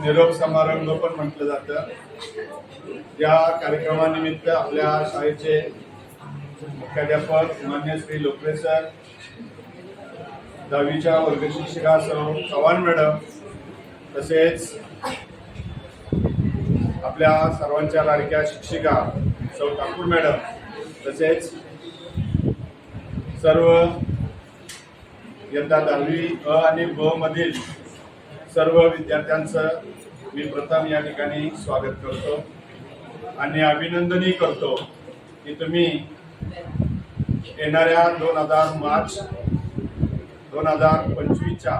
निरोप समारंभ पण म्हटलं जातं. या कार्यक्रमानिमित्त आपल्या शाळेचे मुख्याध्यापक मान्य श्री लोकरे सर दहावीच्या वर्गशिक्षिका सर्व चव्हाण मॅडम तसेच आपल्या सर्वांच्या लाडक्या शिक्षिका सौ ठाकूर मॅडम तसेच सर्व यंदा दहावी अ आणि ब मधील सर्व विद्यार्थ्यांचं मी प्रथम या ठिकाणी स्वागत करतो आणि अभिनंदनही करतो की तुम्ही येणाऱ्या दोन हजार मार्च दोन हजार पंचवीसच्या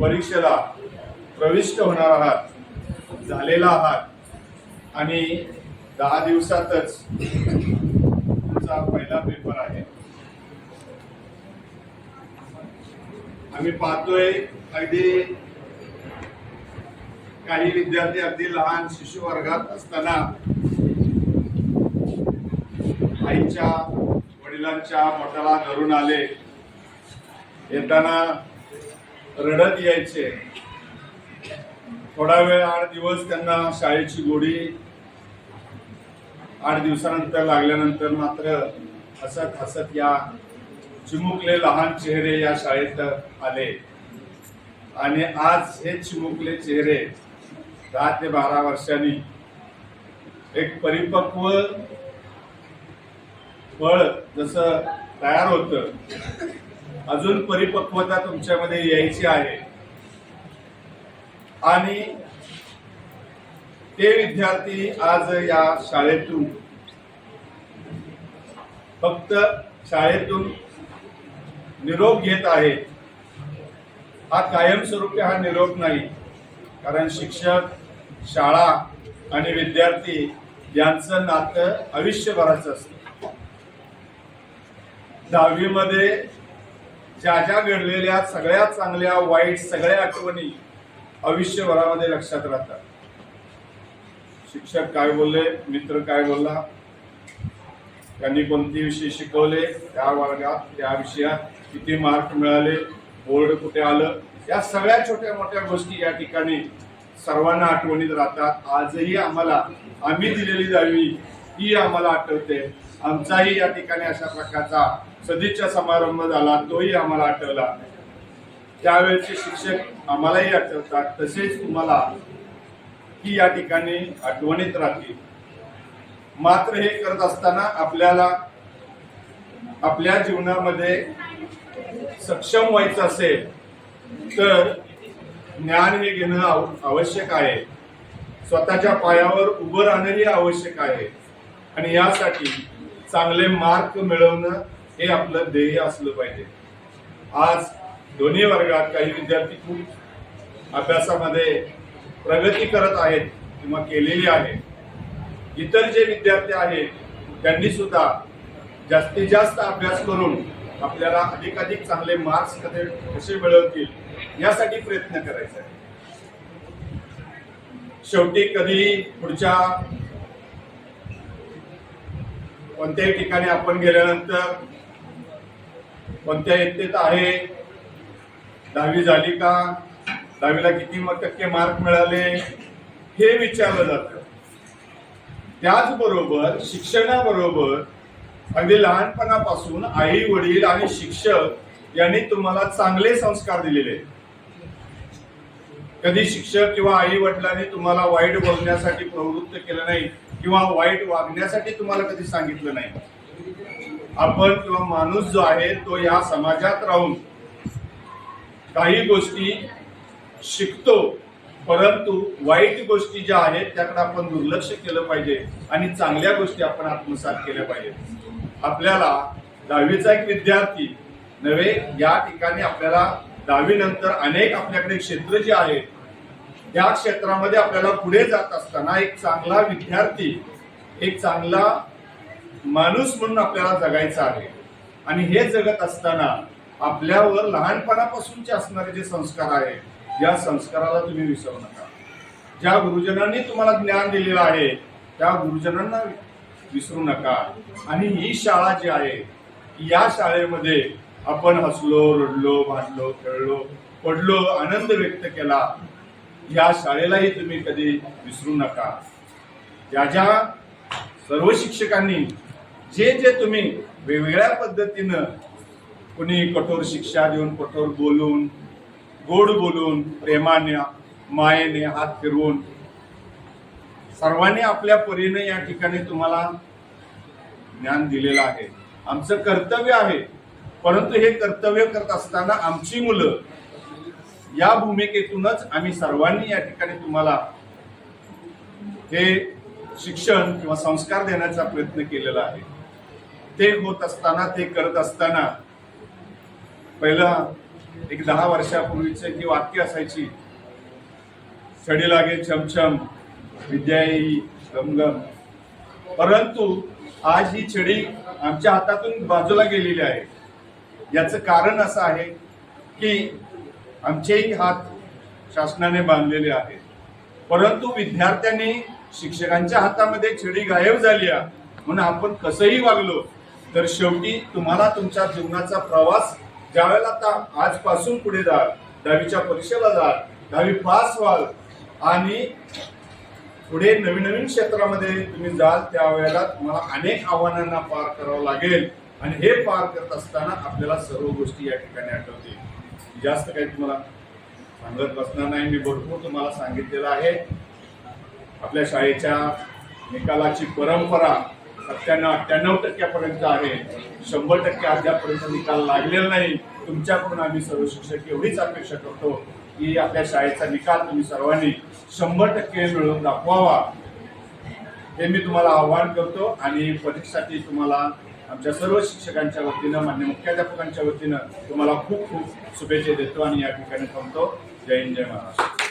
परीक्षेला प्रविष्ट होणार आहात झालेला आहात आणि दहा दिवसातच तुमचा पहिला पेपर आहे. आम्ही पाहतोय अगदी काही विद्यार्थी अगदी लहान शिशु वर्गात असताना आईच्या वडिलांच्या मठाला धरून आले. येताना रडत यायचे. थोडा वेळ आठ दिवस त्यांना शाळेची गोडी आठ दिवसानंतर लागल्यानंतर मात्र हसत हसत या चिमुकले लहान चेहरे या शाळेत आले. आणि आज हे चिमुकले चेहरे दहा ते बारा वर्षांनी एक परिपक्व फळ जसं तयार होतं अजून परिपक्वता तुमच्यामध्ये यायची आहे. आणि ते विद्यार्थी आज या शाळेतून फक्त शाळेतून निरोप घेत आहेत. हा कायमस्वरूपी हा निरोप नाही कारण शिक्षक शाळा आणि विद्यार्थी यांचं नातं आयुष्यभराचं असतं. दहावीमध्ये ज्या ज्या घडलेल्या सगळ्या चांगल्या वाईट सगळ्या आठवणी आयुष्यभरामध्ये लक्षात राहतात. शिक्षक काय बोलले? मित्र काय बोलला? त्यांनी कोणते विषय शिकवले? त्या वर्गात त्या विषयात किती मार्क मिळाले? बोर्ड कुठे आलं? या सगळ्या छोट्या मोठ्या गोष्टी या ठिकाणी सर्वांना आठवणीत राहतात. आजही आम्हाला आम्ही दिलेली दहावी ही आम्हाला आठवते. आमचाही या ठिकाणी अशा प्रकारचा सदिच्छा समारंभ झाला तोही आम्हाला आठवला. त्यावेळेचे शिक्षक आम्हालाही आठवतात. तसेच तुम्हाला ही या ठिकाणी आठवणीत राहतील. मात्र हे करत असताना आपल्याला आपल्या जीवनामध्ये सक्षम व्हायचं असेल तर ज्ञान हे घेणं आव- आवश्यक आहे. स्वतःच्या पायावर उभं राहणंही आवश्यक आहे. आणि यासाठी चांगले मार्क मिळवणं हे आपलं ध्येय असलं पाहिजे. आज दोन्ही वर्गात काही विद्यार्थी खूप अभ्यासामध्ये प्रगती करत आहेत किंवा केलेली आहे. इतर जे विद्यार्थी आहेत त्यांनी सुद्धा जास्तीत जास्त अभ्यास करून आपल्याला अधिकाधिक चांगले मार्क्स कसे मिळवतील यासाठी प्रयत्न करायचा आहे शेवटी कधी पुढच्या कोणत्याही ठिकाणी आपण गेल्यानंतर कोणत्या इयत्तेत आहे दहावी झाली का दहावीला किती मग टक्के मार्क मिळाले हे विचारलं जातं त्याचबरोबर शिक्षणाबरोबर अगदी लहानपणापासून आई वडील आणि शिक्षक यांनी तुम्हाला चांगले संस्कार दिलेले आहेत. कधी शिक्षक किंवा आई वडिलांनी तुम्हाला वाईट बोलण्यासाठी प्रवृत्त केलं नाही किंवा वाईट वागण्यासाठी तुम्हाला कधी सांगितलं नाही? आपण किंवा माणूस जो आहे तो या समाजात राहून काही गोष्टी शिकतो परंतु वाईट गोष्टी ज्या आहेत त्याकडे आपण दुर्लक्ष केलं पाहिजे आणि चांगल्या गोष्टी आपण आत्मसात केल्या पाहिजेत. आपल्याला दहावीचा एक विद्यार्थी नव्हे या ठिकाणी आपल्याला दहावीनंतर अनेक आपल्याकडे क्षेत्र जे आहेत या क्षेत्रामध्ये आपल्याला पुढे जात असताना एक चांगला विद्यार्थी एक चांगला माणूस म्हणून आपल्याला जगायचा आहे. आणि हे जगत असताना आपल्यावर लहानपणापासूनचे असणारे जे संस्कार आहेत या संस्काराला तुम्ही विसरू नका. ज्या गुरुजनांनी तुम्हाला ज्ञान दिलेलं आहे त्या गुरुजनांना विसरू नका. आणि ही शाळा जी आहे या शाळेमध्ये आपण हसलो रडलो भांडलो खेळलो पडलो आनंद व्यक्त केला. या शाळेलाही तुम्ही कधी विसरू नका. ज्या ज्या सर्व शिक्षकांनी जे जे तुम्ही वेगवेगळ्या पद्धतीनं कोणी कठोर शिक्षा देऊन कठोर बोलून गोड बोलून प्रेमाने मायेने हात फिरवून सर्वांनी आपल्या परीने या ठिकाणी तुम्हाला ज्ञान दिलेलं आहे. आमचं कर्तव्य आहे परंतु हे कर्तव्य करत असताना आमची मुलं या भूमिकेतूनच आम्ही सर्वांनी या ठिकाणी तुम्हाला हे शिक्षण किंवा संस्कार देण्याचा प्रयत्न केलेला आहे. ते होत असताना ते करत असताना पहिलं एक दहा वर्षापूर्वीचे जी वाक्य असायची. छडी लागे छमछम विद्या येई गमगम. परंतु आज ही छडी आमच्या हातातून बाजूला गेलेली आहे. याचं कारण असं आहे की आमचेही हात शासनाने बांधलेले आहेत. परंतु विद्यार्थ्यांनी शिक्षकांच्या हातामध्ये छडी गायब झाली आहे. म्हणून आपण कसंही वागलो तर शेवटी तुम्हाला तुमच्या जीवनाचा प्रवास ज्यावेळेला आता आजपासून पुढे जाल दहावीच्या परीक्षेला जाल दहावी पास व्हाल आणि पुढे नवीन नवीन क्षेत्रामध्ये तुम्ही जाल त्यावेळेला तुम्हाला अनेक आव्हानांना पार करावं लागेल. आणि हे पार करत असताना आपल्याला सर्व गोष्टी या ठिकाणी आठवतील. जास्त काही तुम्हाला सांगत बसणार नाही. मी भरपूर तुम्हाला सांगितलेलं आहे. आपल्या शाळेच्या निकालाची परंपरा सत्त्याण्णव अठ्ठ्याण्णव टक्क्यापर्यंत आहे. शंभर टक्के अद्यापर्यंत निकाल लागलेला नाही. तुमच्याकडून आम्ही सर्व शिक्षक एवढीच अपेक्षा करतो की आपल्या शाळेचा निकाल तुम्ही सर्वांनी शंभर टक्के मिळवून दाखवावा. हे मी तुम्हाला आव्हान करतो आणि परीक्षासाठी तुम्हाला आमच्या सर्व शिक्षकांच्या वतीनं मान्य मुख्याध्यापकांच्या वतीनं तुम्हाला खूप खूप शुभेच्छा देतो आणि या ठिकाणी थांबतो. जय हिंद जय महाराष्ट्र.